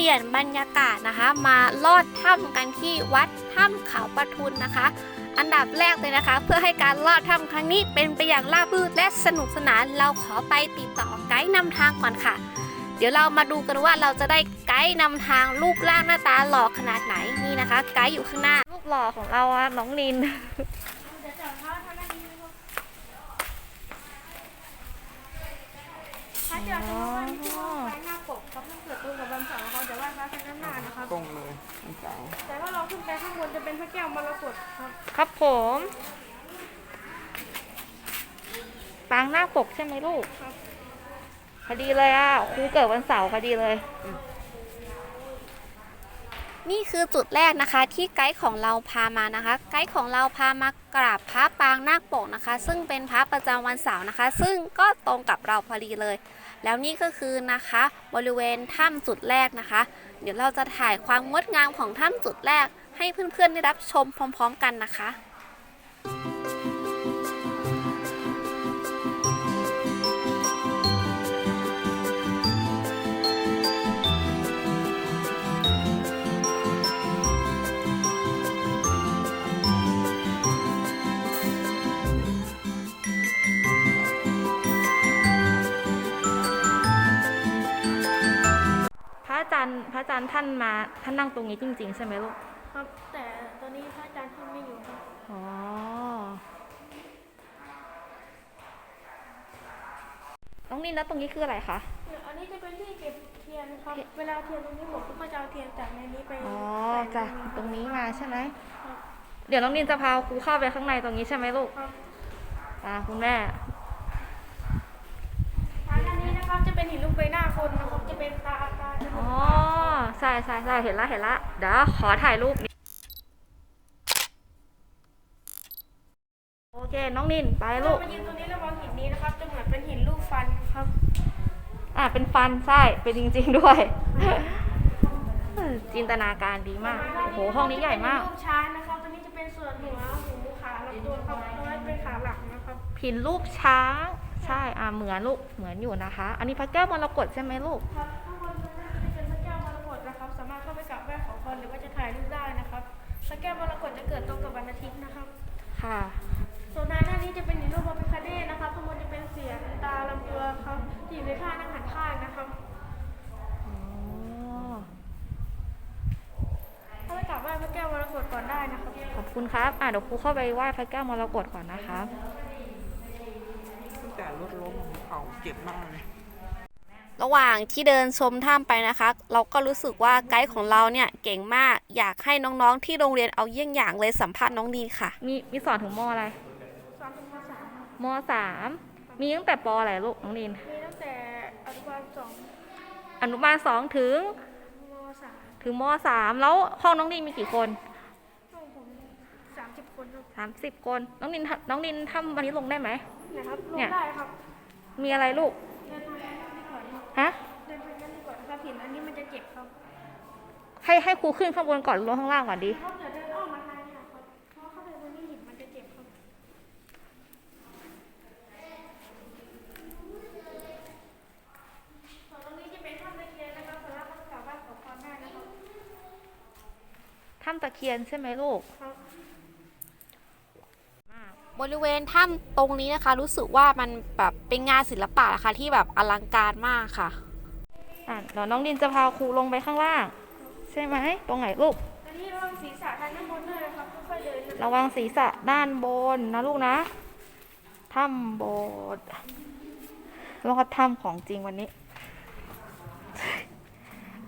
ลี่ยนบรรยากาศนะคะ มาลอดถ้ำกันที่วัดถ้ำเขาปะทุนนะคะ อันดับแรกเลยนะคะ เพื่อให้การลอดถ้ำครั้งนี้เป็นไปอย่างราบรื่นและสนุกสนาน เราขอไปติดต่อไกด์นำทางก่อนค่ะ เดี๋ยวเรามาดูกันว่าเราจะได้ไกด์นำทางรูปร่างหน้าตาหล่อขนาดไหนนี่นะคะ ไกด์อยู่ข้างหน้ารูปหล่อของเราอะน้องลิน พระเจ้าตรงวันที่ว่าไฟหน้าปกครับต้องเกิดตรงกับวันเสาร์เขาจะไหว้พระกันหน้านะครับ ตรงเลยวันเสาร์แต่ว่าเราขึ้นไปข้างบนจะเป็นพระแก้วมรกตครับครับผมปางหน้าปกใช่ไหมลูกครับพอดีเลยอะครูเกิดวันเสาร์พอดีเลย นี่คือจุดแรกนะคะที่ไกด์ของเราพามานะคะ ไกด์ของเราพามากราบพระปางนาคปกนะคะ ซึ่งเป็นพระประจำวันเสาร์นะคะ ซึ่งก็ตรงกับเราพอดีเลย แล้วนี่ก็คือนะคะบริเวณถ้ำจุดแรกนะคะ เดี๋ยวเราจะถ่ายความงดงามของถ้ำจุดแรก ให้เพื่อนๆได้รับชมพร้อม ๆ กันนะคะ ท่านมาท่านนั่งตรงนี้จริง ๆ ใช่ไหมลูก ครับ แต่ตอนนี้พระอาจารย์ท่านไม่อยู่ครับ อ๋อ น้องนินแล้วตรงนี้คืออะไรคะ อันนี้จะเป็นที่เก็บเทียนครับ เวลาเทียนตรงนี้หมดก็จะเอาเทียนจากในนี้ไปอ๋อใส่จ้ะในตรงนี้มาใช่ไหมครับเดี๋ยวน้องนินจะพาครูเข้าไปข้างในตรงนี้ใช่ไหมลูกครับอ่าคุณแม่ทางด้า นะครับจะเป็นหินรูปใบหน้าคนนะครับจะเป็นตาตาจมูอ๋อใช่ใช่ใช่เห็นละเห็นละเดี๋ยวขอถ่ายรูปนี้โอเค น้องนินไปลูกมายืนตรงนี้ระวังหินนี้นะครับ จะเหมือนเป็นหินรูปฟันครับ อ่าเป็นฟันใช่เป็นจริง ๆด้วย จินตนาการดีมากโอ้โหห้องนี้ใหญ่มากรูปช้างนะครับตัวนี้จะเป็นส่วนหัวหูขาลำตัวครับตัวนั้เป็นขาหลักนะครับพินรูปช้าง ช่ อ่าเหมือนลูก เหมือนอยู่นะคะ อันนี้พระแก้วมรกตใช่ไหมลูก ครับข้างบนนั้นจะเป็นพระแก้วมรกตนะครับ สามารถเข้าไปกราบไหว้ขอพรหรือว่าจะถ่ายรูปได้นะครับพระแก้วมรกตจะเกิดตรงกับวันอาทิตย์นะครับ ค่ะ ส่วนทางด้านนี้จะเป็นหินรูปพระพิฆเนศนะครับข้างบนจะเป็นเสียงตาลำตัวครับที่อยู่ในท่านั่งหันข้างนะครับอ๋อเข้าไปกราบไหว้พระแก้วมรกตก่อนได้นะครับ ขอบคุณครับ อ่าเดี๋ยวครูเข้าไปไหว้พระแก้วมรกตก่อนนะคะตั้งแต่รถ ล้มเขาเจ็บมากเลยระหว่างที่เดินชมถ้ำไปนะคะ เราก็รู้สึกว่าไกด์ของเราเนี่ยเก่งมากอยากให้น้องๆ ที่โรงเรียนเอาเยี่ยงอย่างเลยสัมภาษณ์น้องดีนค่ะ มีมีสอนถึงมอะไรสอนถึงมสามมสามมีตั้งแต่ปอะไรลูกน้องดีนมีตั้งแต่อนุบาลสองอนุบาลสองถึงมสามถึงมสามแล้วห้องน้องดีนมีกี่คนห้องผมสามสิบคนสามสิบคนน้องดินน้องดินทำวันนี้ลงได้ไหม นะครับลเนี่งยได้ครับมีอะไรลูกเดินทางนั้นดีกว่าครับฮะเดินทางนั้นดีกว่านะครับหินอันนี้มันจะเจ็บครับให้ให้ครูขึ้นข้างบนก่อนหรือลงข้างล่างก่อนดีเขาเดี๋ยวเดินอ้อมมาทางนี้นะครับเพราะเข้าไปตรงนี้หินมันจะเจ็บครับส่วนตรงนี้จะเป็นถ้ำตะเคียนนะครับสามารถเข้ากราบไหว้ขอพรได้นะครับถ้ำตะเคียนใช่ไหมลูก ครับ บริเวณถ้ำตรงนี้นะคะ รู้สึกว่ามันแบบเป็นงานศิลปะนะคะที่แบบอลังการมากค่ะอะเดี๋ยวน้องดินจะพาครูลงไปข้างล่าง ใช่ไหมตรงไหนลูกอันนี้ระวังศีรษะทางด้านบนด้วยนะครับค่อยๆเดินนะระวังศีรษะด้านบนนะลูกนะถ้ำโบสถ์แล้วก็ถ้ำของจริงวันนี้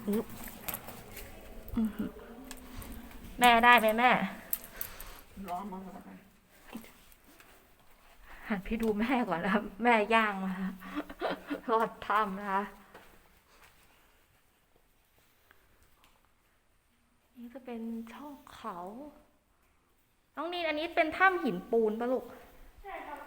อึ๊บอื้อหือแม่ได้ไหมแม่ร้อนมากเลย หันพี่ดูแม่ก่อนนะครับแม่ย่างมารอดถ้ำนะคะนี่จะเป็นช่องเขา น้องนีนอันนี้เป็นถ้ำหินปูนปะลูกใช่ครับ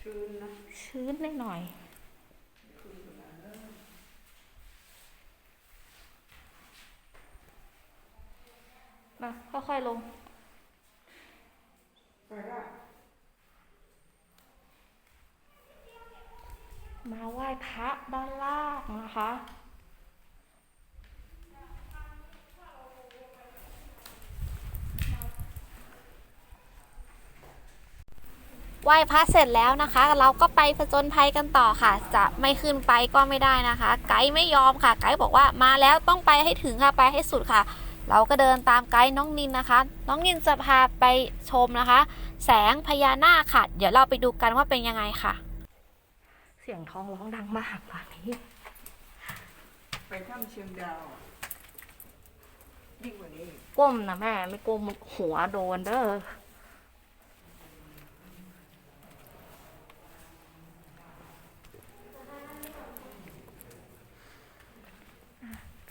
ชื้นนะชื้นหน่อยๆ มา ค่อย ๆ ลงมาไหว้พระด้านล่างนะคะ ไหว้พระเสร็จแล้วนะคะ เราก็ไปผจญภัยกันต่อค่ะ จะไม่ขึ้นไปก็ไม่ได้นะคะ ไกด์ไม่ยอมค่ะ ไกด์บอกว่ามาแล้วต้องไปให้ถึงค่ะ ไปให้สุดค่ะ เราก็เดินตามไกด์น้องนินนะคะ น้องนินจะพาไปชมนะคะ แสงพญานาคค่ะ เดี๋ยวเราไปดูกันว่าเป็นยังไงค่ะ เสียงท้องร้องดังมากตอนนี้ ไปถ้ำเชียงดาวอะยิ่งกว่านี้อีกก้มนะแม่ ไม่ก้มหัวโดนเด้อ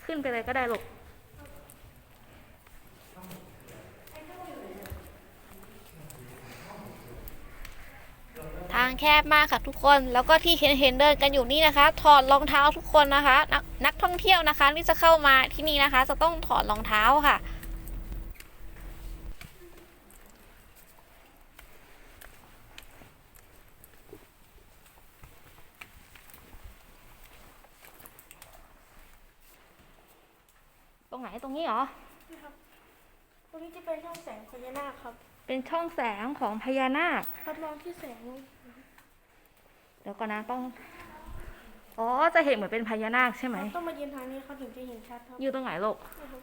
ขึ้นไปเลยก็ได้ลูก ทาง แคบมากค่ะทุกคน แล้วก็ที่เห็นเห็นเดินกันอยู่นี่นะคะ ถอดรองเท้าทุกคนนะคะนักนักท่องเที่ยวนะคะที่จะเข้ามาที่นี่นะคะ จะต้องถอดรองเท้าค่ะตรงไหนตรงนี้เหรอตรงนี้จะเป็นช่องแสงพญานาคครับ เป็นช่องแสงของพญานาคครับมองที่แสง เดี๋ยวก่อนนะต้องอ๋อจะเห็นเหมือนเป็นพญานาคใช่ไหม ต้องมายืนทางนี้เขาถึงจะเห็นชัดครับยืนตรงไหนลูกนะครับ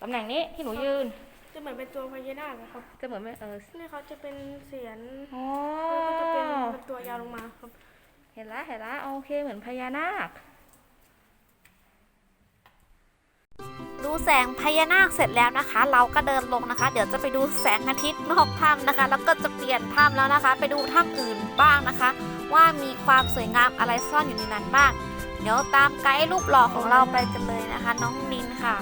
ตำแหน่งนี้ที่หนูยืน จะเหมือนเป็นตัวพญานาคอะครับ จะเหมือนไม่เออนี่เขาจะเป็นเสียนอ๋อแล้วก็จะเป็นเป็นตัวยาวลงมาครับ เห็นแล้วเห็นแล้วโอเคเหมือนพญานาค ดูแสงพญานาคเสร็จแล้วนะคะ เราก็เดินลงนะคะ เดี๋ยวจะไปดูแสงอาทิตย์นอกถ้ำนะคะ แล้วก็จะเปลี่ยนถ้ำแล้วนะคะ ไปดูถ้ำอื่นบ้างนะคะ ว่ามีความสวยงามอะไรซ่อนอยู่ในนั้นบ้าง เดี๋ยวตามไกด์รูปหล่อของเราไปกันเลยนะคะ น้องนินค่ะ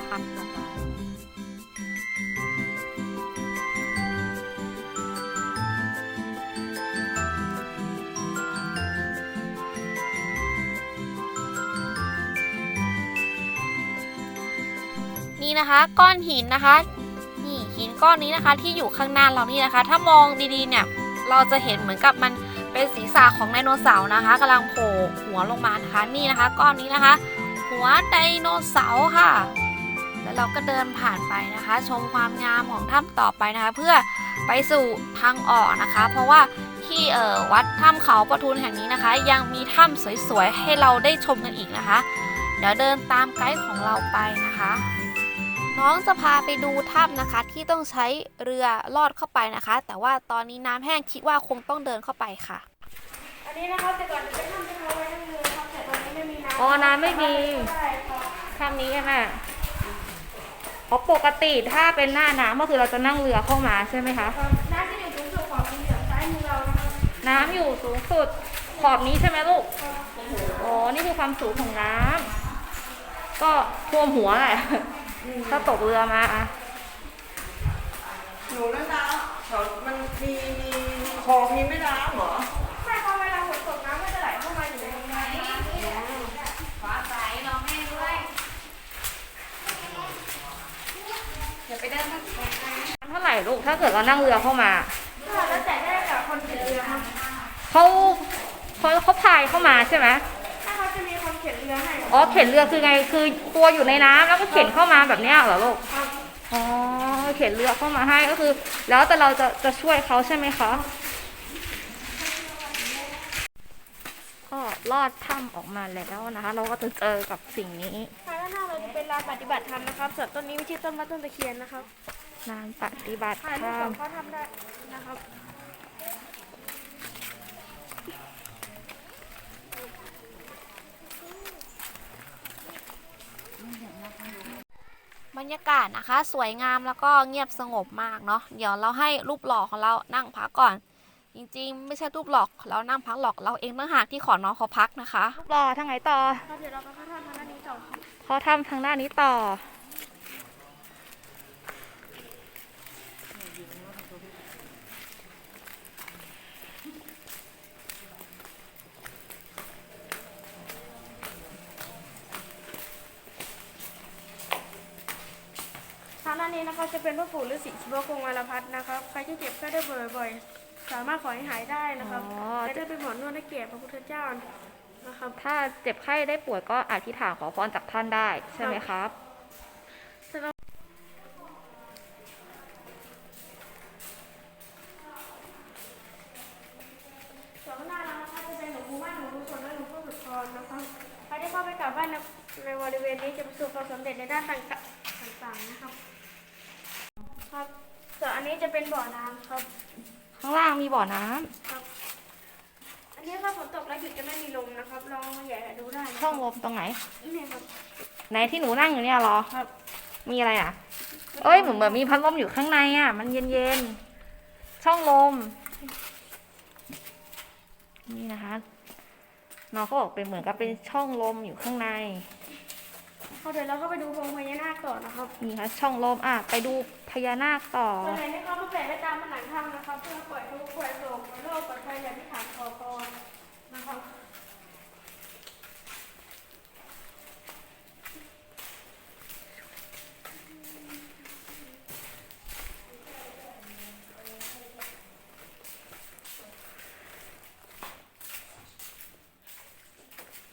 นี่นะคะ ก้อนหินนะคะ นี่หินก้อนนี้นะคะที่อยู่ข้างหน้าเรานี่นะคะ ถ้ามองดีๆเนี่ย เราจะเห็นเหมือนกับมัน เป็นศีรษะของไดโนเสาร์นะคะกำลังโผล่หัวลงมานะคะนี่นะคะ ก้อนนี้นะคะ หัวไดโนเสาร์ค่ะ แล้วเราก็เดินผ่านไปนะคะ ชมความงามของถ้ำต่อไปนะคะ เพื่อไปสู่ทางออกนะคะ เพราะว่าที่เอ่อวัดถ้ำเขาประทุนแห่งนี้นะคะ ยังมีถ้ำสวยๆให้เราได้ชมกันอีกนะคะ เดี๋ยวเดินตามไกด์ของเราไปนะคะ น้องจะพาไปดูถ้ำนะคะ ที่ต้องใช้เรือลอดเข้าไปนะคะ แต่ว่าตอนนี้น้ำแห้งคิดว่าคงต้องเดินเข้าไปค่ะ อันนี้นะครับแต่ก่อนจะเป็นถ้ำที่เขาไว้นั่งเรือครับแต่ตอนนี้ไม่มีน้ำอ๋อน้ำไม่มี ใช่ครับถ้ำนี้ใช่ไหมอ๋อปกติถ้าเป็นหน้าน้ำก็คือเราจะนั่งเรือเข้ามาใช่ไหมคะครับน้ำที่อยู่สูงสุดของเหนือซ้ายมือเรานะครับน้ำอยู่สูงสุดขอบนี้ใช่ไหมลูก อ๋อ นี่คือความสูงของน้ำ ก็ท่วมหัวแหละ ถ้าตกเรือมาอะหนูแล้วน้ำเขามันมีมีคลองมีแม่น้ำเหรอ ใช่ครับเวลาฝนตกน้ำก็จะไหลเข้ามาอยู่ในตรงนี้ฟ้าใสน้องแม่ด้วยเดี๋ยวไปเดินกันน้ำเท่าไหร่ลูกถ้าเกิดเรานั่งเรือเข้ามาก็แล้วแต่ได้กับคนเขียนเรือครับเขาเขาเขาพายเข้ามาใช่ไหมถ้า เขาจะมีคนเขียนเรือให้อ๋อเข็นเรือคือไงคือตัวอยู่ในน้ำแล้วก็เข็นเข้ามาแบบเนี้ยเหรอลูกครับอ๋อเข็นเรือเข้ามาให้ก็คือ แล้วแต่เราจะจะช่วยเขาใช่ไหมคะก็ลอดถ้ำออกมาแล้วนะคะ เราก็จะเจอกับสิ่งนี้ทางด้านหน้าเราจะเป็นลานปฏิบัติธรรมนะครับส่วนต้นนี้ไม่ใช่ต้นมะต้นตะเคียนนะครับนางปฏิบัติธถ่ายรูปรรกับมเขาทำได้นะครับ บรรยากาศนะคะ สวยงามแล้วก็เงียบสงบมากเนาะเดี๋ยวเราให้รูปหล่อของเรานั่งพักก่อน จริงๆ ไม่ใช่รูปหลอกเรานั่งพักหรอกเราเองต่างหากที่ขอน้องเขาพักนะคะรอทางไหนต่อครับเดี๋ยวเราก็เข้าทางด้านนี้ต่อครับเขาทำทางด้านนี้ต่อ นนี้นะครับจะเป็นพระปู่ฤาษีชิวคงอารพัฒน์นะครับ ใครที่เจ็บแค่ได้บ่อยๆ สามารถขอให้หายได้นะครับอ๋อจะได้เป็นหมอนวดให้แก่พระพุทธเจ้านะครับ ถ้าเจ็บไข้ได้ป่วยก็อธิษฐานขอพรจากท่านได้ใช่ไหมครับส่วนข้างหน้าเรานะคะจะเป็นหลวงปู่มั่นหลวงปู่สวงและหลวงปู่สุดพรนะครับใครที่เข้าไปกราบไหว้ในในบริเวณนี้จะประสบความสำเร็จในด้านต่างๆนะครับ ครับส่วนอันนี้จะเป็นบ่อน้ำครับ ข้างล่างมีบ่อน้ำครับ อันนี้ถ้าฝนตกแล้วหยุดจะไม่มีลมนะครับ ลองมาแหย่ดูได้นะคช่รัอบงลมตรงไหน นี่ครับ ไหนที่หนูนั่งอยู่เนี่ยเหรอครับ มีอะไรอะ เอ้ยเหมือนเหมือนมีพัดลมอยู่ข้างในอะ มันเย็นๆช่องลม นี่นะคะน้องเขาบอกเป็นเหมือนกับเป็นช่องลมอยู่ข้างใน เขาเดี๋ยวเราก็ไปดูโพรงพญานาคต่อนะครับนี่ค่ะช่องลมอะไปดูพญานาคต่อส่วนไหนที่เขามาแผ่ไปตามผนังถ้ำนะครับ เพื่อปล่อยทุกข์ปล่อยโศกปล่อยโรคปลอดภัยอย่างที่ถามขอพรนะครับ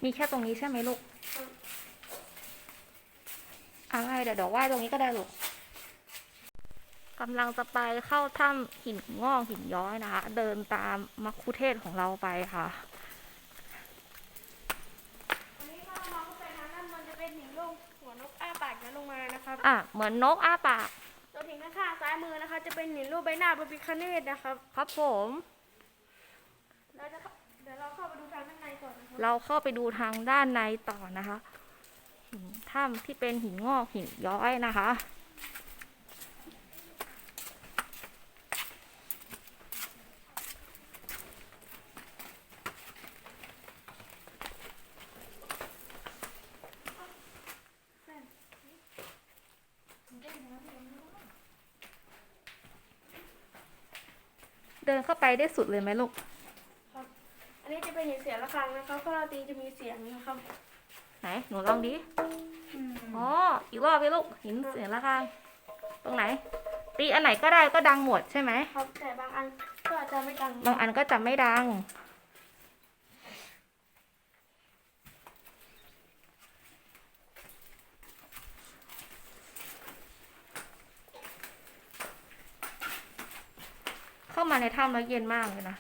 มีแค่ตรงนี้ใช่ไหมลูก อะไร เดี๋ยวเดี๋ยวไหว้ตรงนี้ก็ได้ลูกกำลังจะไปเข้าถ้ำหินงอกหินย้อยนะคะ เดินตามมัคคุเทศก์ของเราไปค่ะอันนี้ก็มองเข้าไปทางด้านบนจะเป็นหินลูกหัวนกอ้าปากย้อนลงมานะครับอะเหมือนนกอ้าปากตัวหินข้างๆซ้ายมือนะคะ จะเป็นหินรูปใบหน้าพระพิฆเนศนะครับ ครับผมเราจะเข้าเดี๋ยวเราเข้าไปดูทางด้านในก่อนนะครับเราเข้าไปดูทางด้านในต่อนะคะหิน ถ้ำที่เป็นหินงอกหินย้อยนะคะ เดินเข้าไปได้สุดเลยไหมลูก อันนี้จะเป็นหินเสียงระฆังนะครับเพราะเราตีจะมีเสียงนะครับ ไหน หนูลองดิ อ๋ออีกรอบไปลูกหินเสียงระฆังตรงไหน ตีอันไหนก็ได้ก็ดังหมดใช่ไหมครับแต่บางอันก็อาจจะไม่ดังบางอันก็จะไม่ดัง เข้ามาในถ้ำแล้วเย็นมากเลยนะ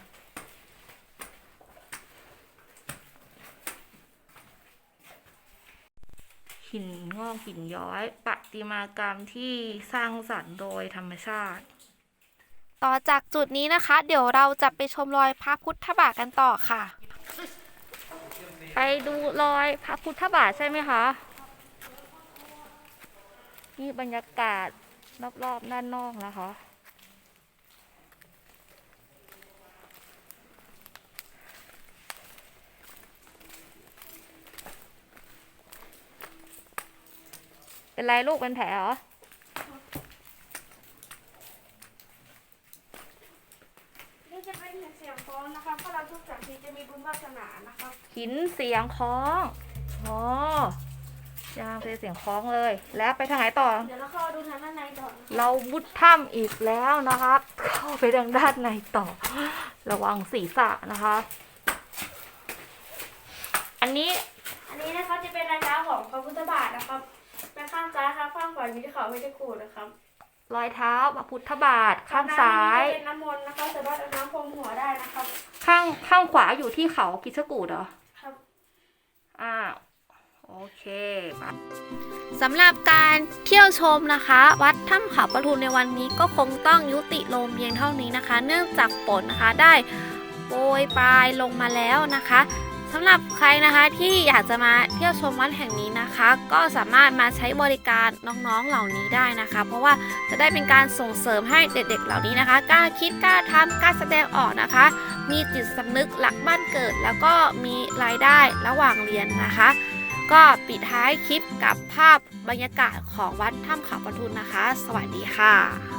หินงอกหินย้อยประติมากรรมที่สร้างสรรค์โดยธรรมชาติ ต่อจากจุดนี้นะคะ เดี๋ยวเราจะไปชมรอยพระพุทธบาทกันต่อค่ะ ไปดูรอยพระพุทธบาทใช่ไหมคะนี่บรรยากาศรอบๆด้านนอกนะคะ เป็นไรลูกเป็นแผลเหรอ นี่จะเป็นหินเสียงฟ้องนะครับเพราะเราทุกจากทีจะมีบุญวาสนานะครับหินเสียงคล้องอ๋อยางเป็นเสียงคล้องเลย แล้วไปทางไหนต่อ เดี๋ยวเราเข้าดูทางด้านในก่อนนะครับเรามุดถ้ำอีกแล้วนะครับ เข้าไปทางด้านในต่อ ระวังศีรษะนะคะ อันนี้ เป็นรายเท้าของพระพุทธบาทนะครับไปข้างซ้ายครับข้างขวาอยู่ที่เขาเพชรกูฏนะครับรอยเท้าพระพุทธบาทข้างซ้ายด้นนี้จะเป็นน้ำมนต์นะคะสามารถเอาน้ำพรมหัวได้นะครับ ข้างข้างขวาอยู่ที่เขาคิชกูดเหรอครับอ่าโอเคไปสำหรับการเที่ยวชมนะคะ วัดถ้ำเขาประทุนในวันนี้ก็คงต้องยุติลงเพียงเท่านี้นะคะ เนื่องจากฝนนะคะได้โปรยปลายลงมาแล้วนะคะ สำหรับใครนะคะที่อยากจะมาเที่ยวชมวัดแห่งนี้นะคะ ก็สามารถมาใช้บริการน้องๆเหล่านี้ได้นะคะ เพราะว่าจะได้เป็นการส่งเสริมให้เด็กๆเหล่านี้นะคะกล้าคิดกล้าทำกล้าแสดงออกนะคะ มีจิตสำนึกหลักบ้านเกิด แล้วก็มีรายได้ระหว่างเรียนนะคะ ก็ปิดท้ายคลิปกับภาพบรรยากาศของวัดถ้ำเขาประทุนนะคะ สวัสดีค่ะ